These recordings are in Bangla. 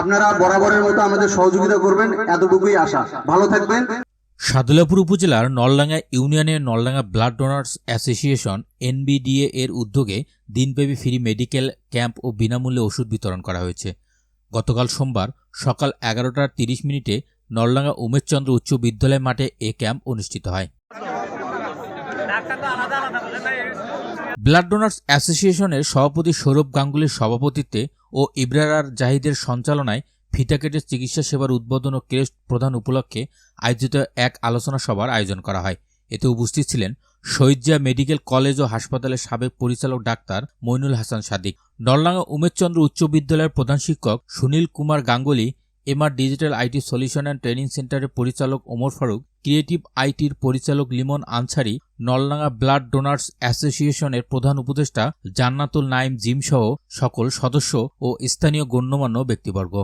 আপনারা বরাবরের মতো আমাদের সহযোগিতা করবেন, এতটুকুই আশা। ভালো থাকবেন। সাদুলাপুর উপজেলার নলডাঙ্গা ইউনিয়নের Naldanga blood donors association, NBDA এর উদ্যোগে দিনব্যাপী ফ্রি মেডিকেল ক্যাম্প ও বিনামূল্যে ওষুধ বিতরণ করা হয়েছে। গতকাল সোমবার সকাল এগারোটার তিরিশ মিনিটে নলডাঙ্গা উমেশচন্দ্র উচ্চ বিদ্যালয় মাঠে এ ক্যাম্প অনুষ্ঠিত হয়। ব্লাড ডোনার্স অ্যাসোসিয়েশনের সভাপতি সৌরভ গাঙ্গুলির সভাপতিত্বে ও ইব্রার জাহিদের সঞ্চালনায় ফিতা কেটে চিকিৎসা সেবার উদ্বোধন ও ক্রেস্ট প্রদান উপলক্ষে আয়োজিত এক আলোচনা সভার আয়োজন করা হয়। এতে উপস্থিত ছিলেন শহীদজিয়া মেডিকেল কলেজ ও হাসপাতালের সাবেক পরিচালক ডাক্তার মইনুল হাসান সাদিক। নলডাঙ্গা উমেশচন্দ্র উচ্চ বিদ্যালয়ের প্রধান শিক্ষক Sunil Kumar Ganguly, MR digital IT solution and training সেন্টারের পরিচালক ওমর ফারুক ক্রিয়েটিভ আইটির পরিচালক লিমন আনসারি, নলডাঙ্গা ব্লাড ডোনার্স অ্যাসোসিয়েশনের প্রধান উপদেষ্টা জান্নাতুল নাইম জিমসহ সকল সদস্য ও স্থানীয় গণ্যমান্য ব্যক্তিবর্গ।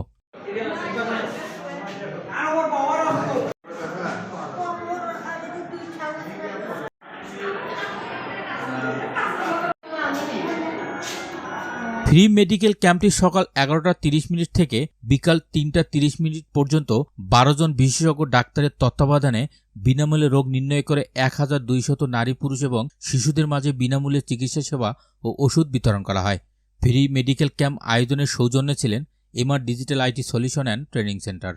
ফ্রি মেডিকেল ক্যাম্পটি সকাল এগারোটা তিরিশ মিনিট থেকে বিকাল তিনটা তিরিশ মিনিট পর্যন্ত বারো জন বিশেষজ্ঞ ডাক্তারের তত্ত্বাবধানে বিনামূল্যে রোগ নির্ণয় করে এক হাজার দুইশত নারী পুরুষ এবং শিশুদের মাঝে বিনামূল্যে চিকিৎসা সেবা ও ওষুধ বিতরণ করা হয়। ফ্রি মেডিকেল ক্যাম্প আয়োজনের সৌজন্যে ছিলেন MR digital IT solution and training centre.